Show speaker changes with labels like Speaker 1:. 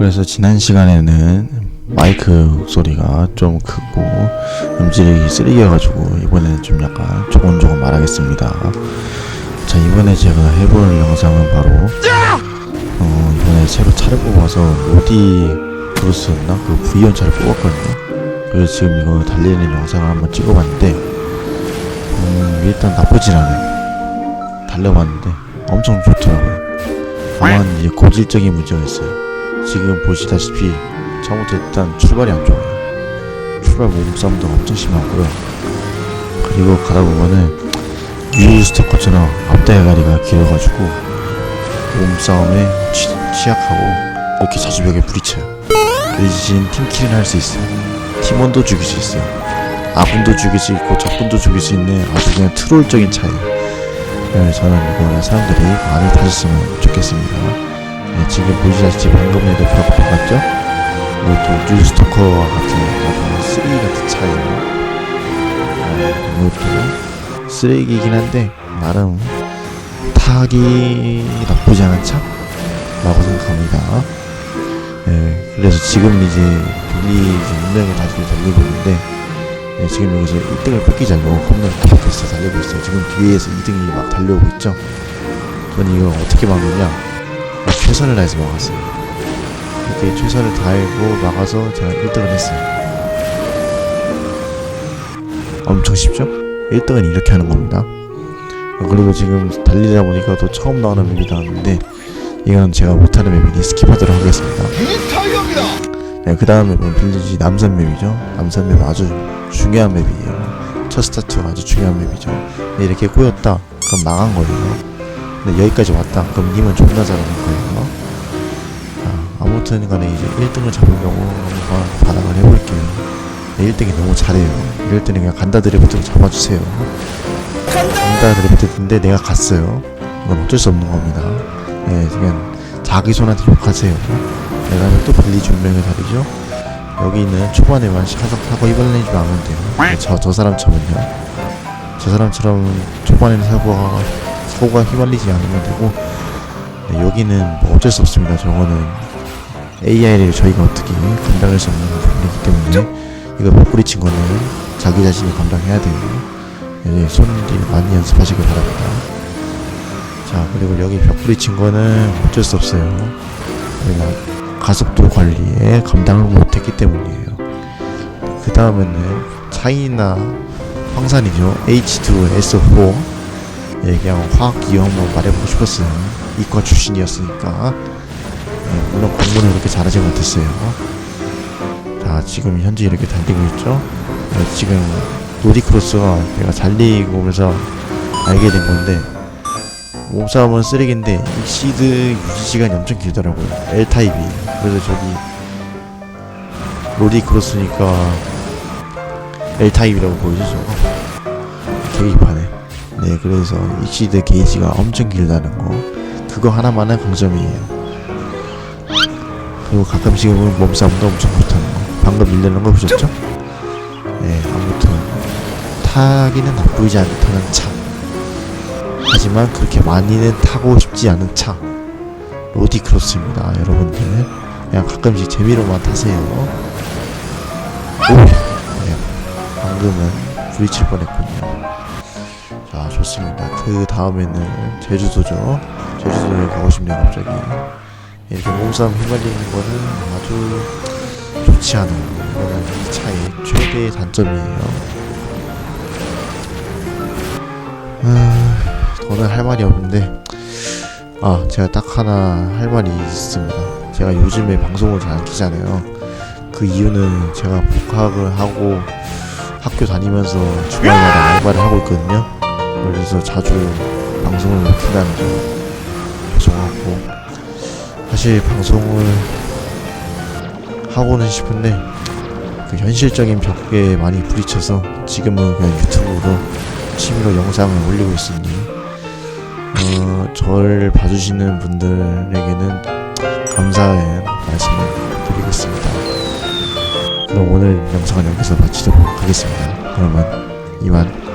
Speaker 1: 그래서 지난 시간에는 마이크 소리가 좀 크고 음질이 쓰레기여가지고 이번에는 좀 약간 조곤조곤 말하겠습니다. 자 이번에 제가 해볼 영상은 바로 어 이번에 새로 차를 뽑아서 로디 브루스였나 그 V1 차를 뽑았거든요. 그래서 지금 이거 달리는 영상을 한번 찍어봤는데 음 일단 나쁘진 않아요. 달려봤는데 엄청 좋더라고요. 다만 이제 고질적인 문제가 있어요. 지금 보시다시피 처음부터 일단 출발이 안 좋아요. 출발 몸싸움도 엄청 심하고요. 그리고 가다 보면은 유스토커처럼 앞대가리가 길어가지고 몸싸움에 취, 취약하고 이렇게 자주 벽에 부딪혀요. 그 대신 팀킬은 할 수 있어요. 팀원도 죽일 수 있어요. 아군도 죽일 수 있고 적군도 죽일 수 있는 아주 그냥 트롤적인 차이. 네, 저는 이거를 사람들이 많이 타셨으면 좋겠습니다. 네, 지금 보시다시피 방금 전에도 벽 바꿨죠? 이것도 뉴스토커 같은 약간 쓰레기 같은 차예요. 어, 이것도 쓰레기이긴 한데 나름 타기 나쁘지 않은 차라고 생각합니다. 네, 그래서 지금 이제 빌리 운명의 다리를 달리고 있는데 네, 지금 여기서 1등을 뺏기자고 홈런 계속해서 달리고 있어요. 지금 뒤에서 2등이 막 달려오고 있죠. 저는 이걸 어떻게 막느냐? 최선을 다해서 막았어요. 이렇게 최선을 다하고 막아서 제가 1등을 했어요. 엄청 쉽죠? 1등은 이렇게 하는 겁니다. 그리고 지금 달리다 보니까 또 처음 나오는 맵이 나왔는데 이건 제가 못하는 맵이니 스킵하도록 하겠습니다. 네, 그 다음 맵은 빌리지 남산 맵이죠. 남산 맵 아주 중요한 맵이에요. 첫 스타트가 아주 중요한 맵이죠. 근데 이렇게 꼬였다, 그럼 망한 거예요. 근데 여기까지 왔다, 그럼 님은 존나 잘하는 거예요. 아, 아무튼 간에 이제 1등을 잡으려고 한번 발악을 해볼게요. 네, 1등이 너무 잘해요. 이럴 때는 그냥 간다 드래프트로 잡아주세요. 간다 드래프트인데 내가 갔어요. 이건 어쩔 수 없는 겁니다. 네, 그냥 자기 손한테 욕하세요. 내가 하면 또 빌리지 운명의 다리죠. 여기 있는 초반에만 항상 사고 휘발리지 않으면 돼요. 네, 저, 저 사람처럼요. 저 사람처럼 초반에는 사고가, 사고가 휘발리지 않으면 되고, 네, 여기는 뭐 어쩔 수 없습니다. 저거는 AI를 저희가 어떻게 감당할 수 없는 부분이기 때문에, 이거 못 부딪힌 거는 자기 자신이 감당해야 돼요. 네, 손님들이 많이 연습하시길 바랍니다. 자, 그리고 여기 벽 부딪힌 거는 어쩔 수 없어요. 우리가 가속도 관리에 감당을 못했기 때문이에요. 그 다음에는 차이나 황산이죠. H2SO4. 예, 그냥 화학 기호 한번 말해보고 싶었어요. 이과 출신이었으니까. 예, 물론 공부는 그렇게 잘하지 못했어요. 자, 지금 현재 이렇게 달리고 있죠. 예, 지금 노디크로스가 내가 달리고 오면서 알게 된 건데 몸싸움은 쓰레기인데 익시드 유지 시간이 엄청 길더라고요. L 타입이. 그래서 저기 로디 크로스니까 L 타입이라고 보이죠, 저거. 계기판에. 네, 그래서 익시드 게이지가 엄청 길다는 거. 그거 하나만은 강점이에요. 그리고 가끔씩은 몸싸움도 엄청 못하는 거. 방금 밀려는 거 보셨죠? 네, 아무튼 타기는 나쁘지 않다는 차. 하지만 그렇게 많이는 타고 싶지 않은 차. 로디 크로스입니다 여러분들. 그냥 가끔씩 재미로만 타세요. 오! 네, 방금은 부딪힐 뻔했군요. 자 좋습니다. 그 다음에는 제주도죠. 제주도에 가고 싶네요 갑자기 이렇게 몸싸움 휘말리는 거는 아주 좋지 않아요 이거는 이 차의 최대의 단점이에요. 아... 저는 할 말이 없는데 아 제가 딱 하나 할 말이 있습니다. 제가 요즘에 방송을 잘 안 키잖아요. 그 이유는 제가 복학을 하고 학교 다니면서 주말마다 알바를 하고 있거든요. 그래서 자주 방송을 못 킨다는 점 죄송하고 사실 방송을 하고는 싶은데 그 현실적인 벽에 많이 부딪혀서 지금은 그냥 유튜브로 취미로 영상을 올리고 있으니 어, 저를 봐주시는 분들에게는 감사의 말씀을 드리겠습니다. 그럼 오늘 영상은 여기서 마치도록 하겠습니다. 그러면 이만